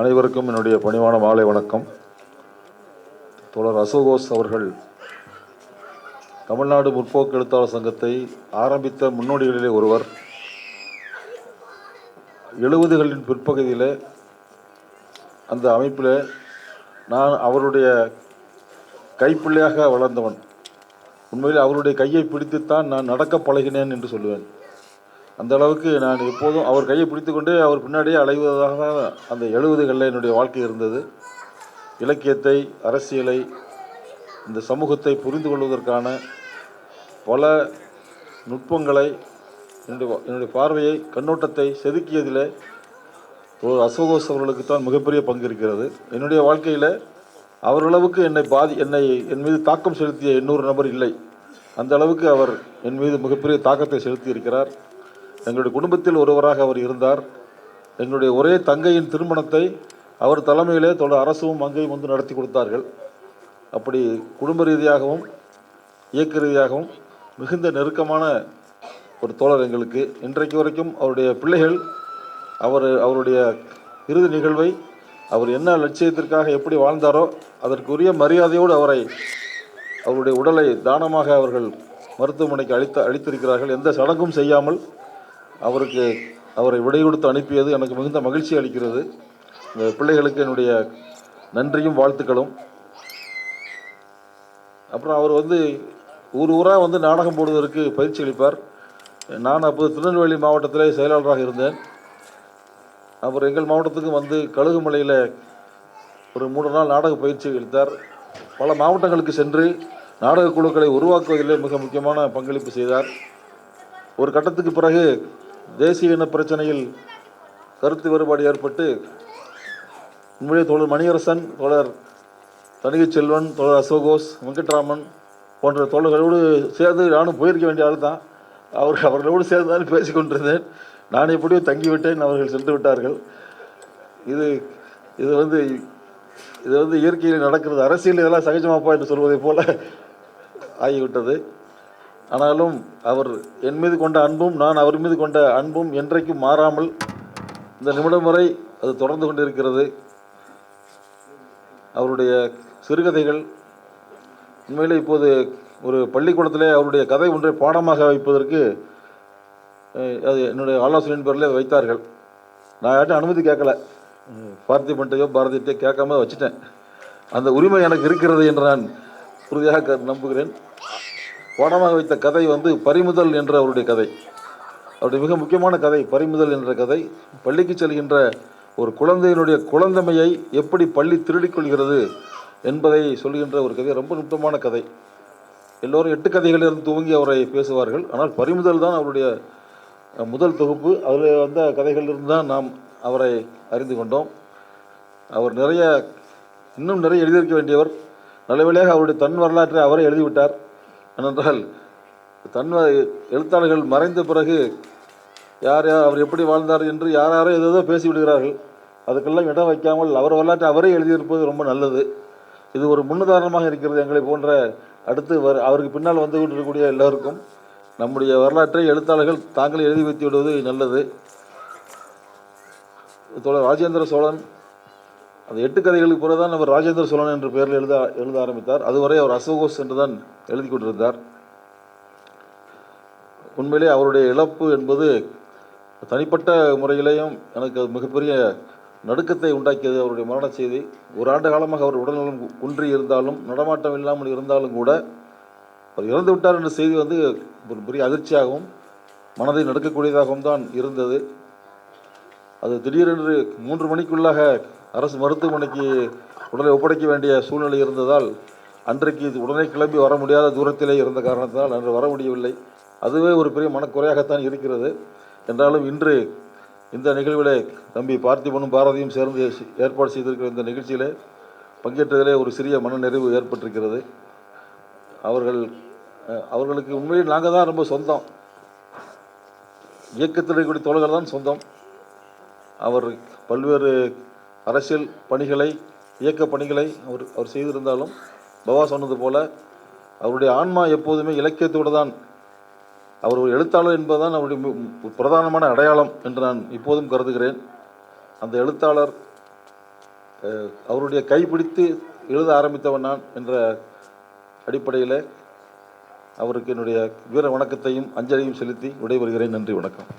அனைவருக்கும் என்னுடைய பணிவான மாலை வணக்கம். தோழர் அசோகோஸ் அவர்கள் தமிழ்நாடு முற்போக்கு எழுத்தாளர் சங்கத்தை ஆரம்பித்த முன்னோடிகளிலே ஒருவர். எழுபதுகளின் பிற்பகுதியில் அந்த அமைப்பில் நான் அவருடைய கைப்பிள்ளையாக வளர்ந்தவன். உண்மையில் அவருடைய கையை பிடித்துத்தான் நான் நடக்க பழகினேன் என்று சொல்லுவேன். அந்த அளவுக்கு நான் எப்போதும் அவர் கையை பிடித்துக்கொண்டே அவர் பின்னாடியே அலைவதாக அந்த எழுபதுகளில் என்னுடைய வாழ்க்கை இருந்தது. இலக்கியத்தை அரசியலை இந்த சமூகத்தை புரிந்து கொள்வதற்கான பல நுட்பங்களை என்னுடைய என்னுடைய பார்வையை கண்ணோட்டத்தை செதுக்கியதில் ஒரு அசோகோஸ் அவர்களுக்கு தான் மிகப்பெரிய பங்கு இருக்கிறது. என்னுடைய வாழ்க்கையில் அவரளவுக்கு என்னை பாதி என்னை என் மீது தாக்கம் செலுத்திய இன்னொரு நபர் இல்லை. அந்த அளவுக்கு அவர் என் மீது மிகப்பெரிய தாக்கத்தை செலுத்தி இருக்கிறார் எங்களுடைய குடும்பத்தில் ஒருவராக அவர் இருந்தார். எங்களுடைய ஒரே தங்கையின் திருமணத்தை அவர் தலைமையிலே தொடர் அரசும் அங்கையும் வந்து நடத்தி கொடுத்தார்கள். அப்படி குடும்ப ரீதியாகவும் இயக்க ரீதியாகவும் மிகுந்த நெருக்கமான ஒரு தோழர் எங்களுக்கு. இன்றைக்கு வரைக்கும் அவருடைய பிள்ளைகள் அவர் அவருடைய இறுதி நிகழ்வை அவர் என்ன லட்சியத்திற்காக எப்படி வாழ்ந்தாரோ அதற்குரிய மரியாதையோடு அவரை அவருடைய உடலை தானமாக அவர்கள் மருத்துவமனைக்கு அளித்த அளித்திருக்கிறார்கள். எந்த சடங்கும் செய்யாமல் அவருக்கு அவரை விடை கொடுத்து அனுப்பியது எனக்கு மிகுந்த மகிழ்ச்சி அளிக்கிறது. இந்த பிள்ளைகளுக்கு என்னுடைய நன்றியும் வாழ்த்துக்களும். அப்புறம் அவர் வந்து ஊர் ஊராக வந்து நாடகம் போடுவதற்கு பயிற்சி அளிப்பார். நான் அப்போது திருநெல்வேலி மாவட்டத்திலே செயலாளராக இருந்தேன். அவர் எங்கள் மாவட்டத்துக்கு வந்து கழுகுமலையில் ஒரு மூணு நாள் நாடக பயிற்சி அளித்தார். பல மாவட்டங்களுக்கு சென்று நாடக குழுக்களை உருவாக்குவதிலே மிக முக்கியமான பங்களிப்பு செய்தார். ஒரு கட்டத்துக்கு பிறகு தேசிய இன பிரச்சனையில் கருத்து வேறுபாடு ஏற்பட்டு உண்மையிலே தோழர் மணியரசன் தோழர் தணிகை செல்வன் தோழர் அசோகோஸ் வெங்கட்ராமன் போன்ற தோழர்களோடு சேர்ந்து நானும் போயிருக்க வேண்டிய ஆள் தான். அவர் அவர்களோடு சேர்ந்து தான் பேசிக்கொண்டிருந்தேன் நான் எப்படியோ தங்கிவிட்டேன் அவர்கள் சென்று விட்டார்கள். இது இது வந்து இது வந்து இயற்கையில் நடக்கிறது. அரசியல் இதெல்லாம் சகஜமாப்பா என்று சொல்வதைப் போல ஆகிவிட்டது. ஆனாலும் அவர் என் மீது கொண்ட அன்பும் நான் அவர் மீது கொண்ட அன்பும் என்றைக்கும் மாறாமல் இந்த நிமிடம் வரை அது தொடர்ந்து கொண்டிருக்கிறது. அவருடைய சிறுகதைகள் உண்மையில் இப்போது ஒரு பள்ளிக்கூடத்திலே அவருடைய கதை ஒன்றை பாடமாக வைப்பதற்கு அது என்னுடைய ஆலோசனையின் பேரில் வைத்தார்கள். நான் யார்ட்டும் அனுமதி கேட்கல. அஹ், பார்த்திபன்ட்டையோ பாரதியத்தையோ கேட்காம வச்சுட்டேன். அந்த உரிமை எனக்கு இருக்கிறது என்று நான் உறுதியாக க- நம்புகிறேன். பாடமாக வைத்த கதை வந்து பறிமுதல் என்ற அவருடைய கதை. அவருடைய மிக முக்கியமான கதை பறிமுதல் என்ற கதை. பள்ளிக்கு செல்கின்ற ஒரு குழந்தையினுடைய குழந்தமையை எப்படி பள்ளி திருடிக் கொள்கிறது என்பதை சொல்கின்ற ஒரு கதை ரொம்ப நுட்பமான கதை. எல்லோரும் எட்டு கதைகளிலிருந்து துவங்கி அவரை பேசுவார்கள். ஆனால் பறிமுதல் தான் அவருடைய முதல் தொகுப்பு. அதில் வந்த கதைகளிலிருந்து தான் நாம் அவரை அறிந்து கொண்டோம். அவர் நிறைய இன்னும் நிறைய எழுதியிருக்க வேண்டியவர். நல்லவேளையாக அவருடைய தன் வரலாற்றை அவரே எழுதிவிட்டார். ஏனென்றால் தன் எழுத்தாளர்கள் மறைந்த பிறகு யார் யார் அவர் எப்படி வாழ்ந்தார் என்று யார் யாரோ ஏதோ பேசிவிடுகிறார்கள் அதுக்கெல்லாம் இடம் வைக்காமல் அவர் வரலாற்றை அவரே எழுதியிருப்பது ரொம்ப நல்லது. இது ஒரு முன்னுதாரணமாக இருக்கிறது எங்களை போன்ற அடுத்து வர அவருக்கு பின்னால் வந்து கொண்டிருக்கக்கூடிய எல்லோருக்கும். நம்முடைய வரலாற்றை எழுத்தாளர்கள் தாங்களே எழுதி வைத்து விடுவது நல்லது. தோழர் ராஜேந்திர சோழன் அந்த எட்டு கதைகளுக்கு பிறகு தான் அவர் ராஜேந்திர சோழன் என்ற பெயரில் எழுத எழுத ஆரம்பித்தார். அதுவரை அவர் அசோகோஸ் என்று தான் எழுதி கொண்டிருந்தார். உண்மையிலே அவருடைய இழப்பு என்பது தனிப்பட்ட முறையிலேயும் எனக்கு அது மிகப்பெரிய நடுக்கத்தை உண்டாக்கியது அவருடைய மரண செய்தி. ஒரு ஆண்டு காலமாக அவர் உடல்நலம் குன்றி இருந்தாலும் நடமாட்டம் இல்லாமல் இருந்தாலும் கூட அவர் இறந்து விட்டார் என்ற செய்தி வந்து ஒரு பெரிய அதிர்ச்சியாகவும் மனதை நடுக்கக்கூடியதாகவும் தான் இருந்தது. அது திடீரென்று மூன்று மணிக்குள்ளாக அரசு மருத்துவமனைக்கு உடலை ஒப்படைக்க வேண்டிய சூழ்நிலை இருந்ததால் அன்றைக்கு இது உடனே கிளம்பி வர முடியாத தூரத்திலே இருந்த காரணத்தினால் அன்று வர முடியவில்லை. அதுவே ஒரு பெரிய மனக்குறையாகத்தான் இருக்கிறது. என்றாலும் இன்று இந்த நிகழ்விலே தம்பி பார்த்திபனும் பாரதியும் சேர்ந்து ஏற்பாடு செய்திருக்கிற இந்த நிகழ்ச்சியிலே பங்கேற்றதிலே ஒரு சிறிய மனநிறைவு ஏற்பட்டிருக்கிறது. அவர்கள் அவர்களுக்கு உண்மையில் நாங்கள் தான் ரொம்ப சொந்தம். இயக்கத்தில் இருக்கக்கூடிய தோழர்கள் தான் சொந்தம். அவர் பல்வேறு அரசியல் பணிகளை இயக்க பணிகளை அவர் அவர் செய்திருந்தாலும் பவா சொன்னது போல அவருடைய ஆன்மா எப்போதுமே இலக்கியத்தோடு தான் அவர் ஒரு எழுத்தாளர் என்பதுதான் அவருடைய பிரதானமான அடையாளம் என்று நான் இப்போதும் கருதுகிறேன். அந்த எழுத்தாளர் அவருடைய கைப்பிடித்து எழுத ஆரம்பித்தவன் நான் என்ற அடிப்படையில் அவருக்கு என்னுடைய வீர வணக்கத்தையும் அஞ்சலியும் செலுத்தி விடைபெறுகிறேன். நன்றி வணக்கம்.